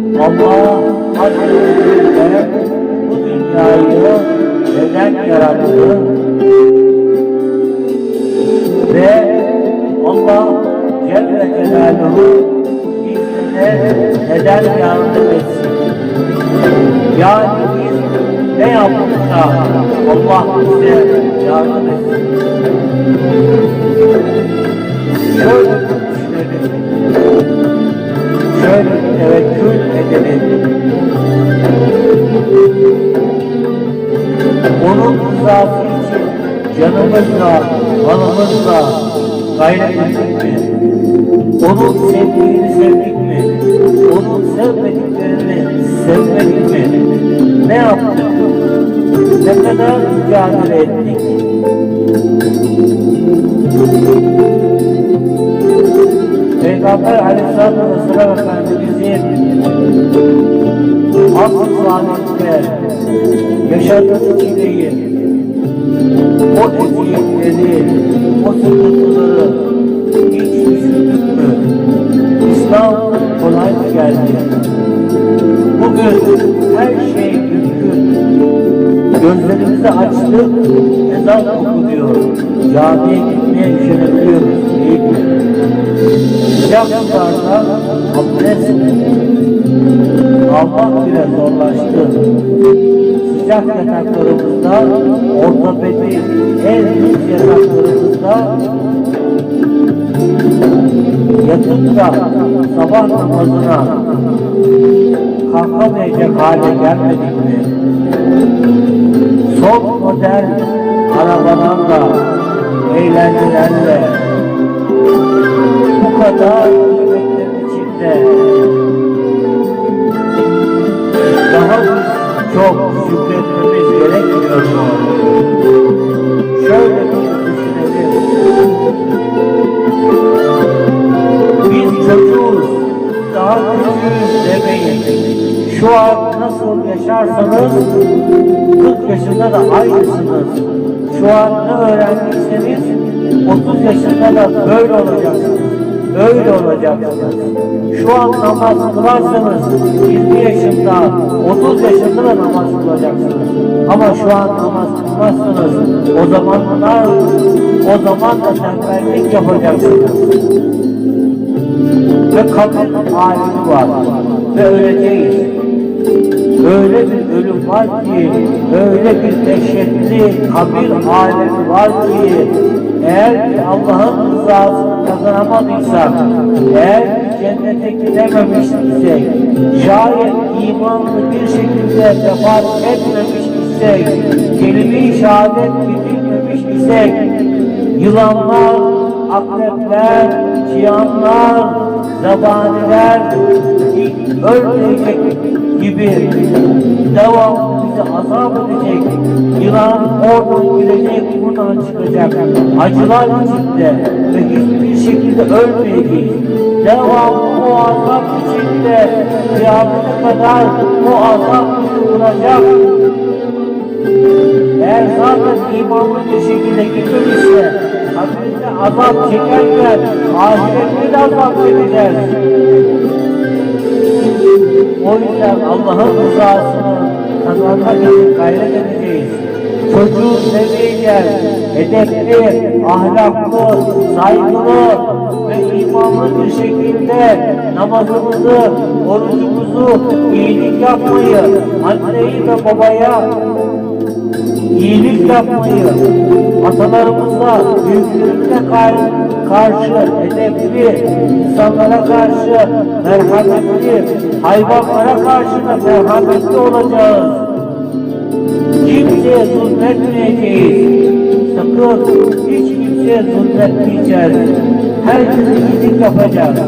Allah Azze ve bu dünyayı neden yarattı? Ve Allah Celle Celaluhu bizlere neden yardım etsin? Yani biz ne yaptık da Allah bize yardım etsin? Şöyle düşünelim. Onun rızası için canımızla, malımızla gayret ettik mi? Onun sevdiğini sevdik mi? Onun sevmediklerini sevmedik mi? Ne yaptık? Ne kadar mücadele ettik? Peygamber Aleyhisselatü Vesselam Efendimizin asıl saadetinde yaşadığı çileyi, o eziyetleri, o sıkıntıları hiç düşündük mü? İslam kolay mı geldi? Bugün her şey mümkün. Gözlerimizi açtık, ezan okunuyor. Camiye gitmeye üşenebiliyoruz değil mi? Sularda abdest almak bile zorlaştı. Sıcak yataklarımızda, ortopedi en büyük yataklarımızda yatıp sabah namazına kalkamayacak hale gelmedik mi? Son model arabalarla, eğlencelerle bu kadar demeyin. Şu an nasıl yaşarsanız 40 yaşında da aynısınız. Şu an ne öğrendiyseniz 30 yaşında da böyle olacaksınız. Böyle olacaksınız. Şu an namaz kılarsanız 20 yaşında, 30 yaşında da namaz kılacaksınız. Ama şu an namaz kılmazsınız. O zamanlar, o zaman da tembellik yapacaksınız. Ve kabir alemi var. Ve öleceğiz. Öyle bir ölüm var ki, öyle bir dehşetli kabir alemi var ki, eğer ki Allah'ın rızasını kazanamadıysak, eğer ki cennete gidememiş isek, şayet imanlı bir şekilde vefat etmemiş isek, kelime-i şehadet bitirmemiş isek, yılanlar, akrepler, çıyanlar, zabaniler ölmeyecek gibi devamlı bizi azap edecek. Yılan oradan girecek, buradan çıkacak. Acılar içinde ve hiçbir şekilde ölmeyeceğiz. Devamlı o azap içinde kıyamete kadar o azap bizi vuracak. Eğer zaten imanlı bir şekilde gitmemişse, kabirde azap çekerken, ahirette de azap çekeceğiz. O yüzden Allah'ın rızasını kazanmak için gayret edeceğiz. Çocuğu seveceğiz. Edepli, ahlaklı, saygılı ve imanlı bir şekilde namazımızı, orucumuzu, iyilik yapmayı, anneyi ve babaya yapmayı, atalarımıza, büyüklerimize kar- karşı edepli, insanlara karşı merhametli, hayvanlara karşı da merhametli olacağız. Kimseye zulmetmeyeceğiz. Sakın hiç kimseye zulmetmeyeceğiz. Herkese iyilik yapacağız.